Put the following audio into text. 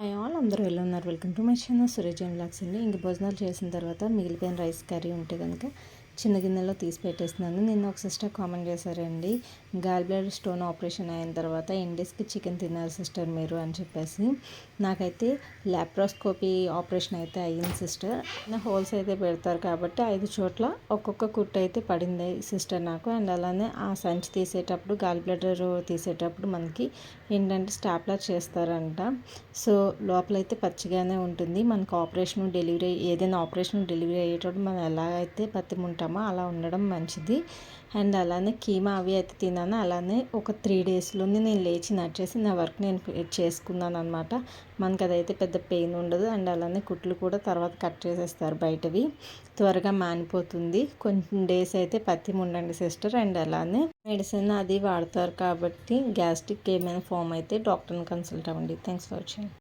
Hi all అందరూ ఎలా ఉన్నారు? Welcome to my channel Surejan blogs అండి. ఇంక భోజనాలు చేసిన తర్వాత మిగిలిపోయిన రైస్ కర్రీ ఉంటే కనుక చిన్న గిన్నెలో తీసి పెట్టేస్తున్నాను. నిన్న ఒక సిస్టర్ కామెంట్ చేశారండి గాల్ బ్లడ్ స్టోన్ ఆపరేషన్ అయిన తర్వాత ఇండెస్కి చికెన్ తిన్నారు సిస్టర్ మీరు అని చెప్పేసి. నాకైతే ల్యాప్రోస్కోపీ ఆపరేషన్ అయితే అయ్యింది సిస్టర్. హోల్స్ అయితే పెడతారు కాబట్టి ఐదు చోట్ల ఒక్కొక్క కుట్టు అయితే పడింది సిస్టర్ నాకు. అండ్ అలానే ఆ సంచి తీసేటప్పుడు గాల్ బ్లడర్ తీసేటప్పుడు మనకి ఏంటంటే స్టాప్లర్ చేస్తారంట. సో లోపలైతే పచ్చిగానే ఉంటుంది. మనకు ఆపరేషన్ డెలివరీ ఏదైనా ఆపరేషన్ డెలివరీ అయ్యేటప్పుడు మనం ఎలా అయితే పత్తిముంటామో ఉంటామో అలా ఉండడం మంచిది. అండ్ అలానే కీమా అవి అయితే తిన్నాను. అలానే ఒక త్రీ డేస్లోనే నేను లేచి నడిచేసి నా వర్క్ నేను చేసుకున్నాను అనమాట మనకు అదైతే పెద్ద పెయిన్ ఉండదు. అండ్ అలానే కుట్లు కూడా తర్వాత కట్ చేసేస్తారు బయటవి. త్వరగా మానిపోతుంది. కొంచెం డేస్ అయితే పత్తి ఉండండి సిస్టర్. అండ్ అలానే మెడిసిన్ అది వాడతారు కాబట్టి గ్యాస్ట్రిక్ ఏమైనా ఫామ్ అయితే డాక్టర్ని కన్సల్ట్ అవ్వండి. Thanks for watching.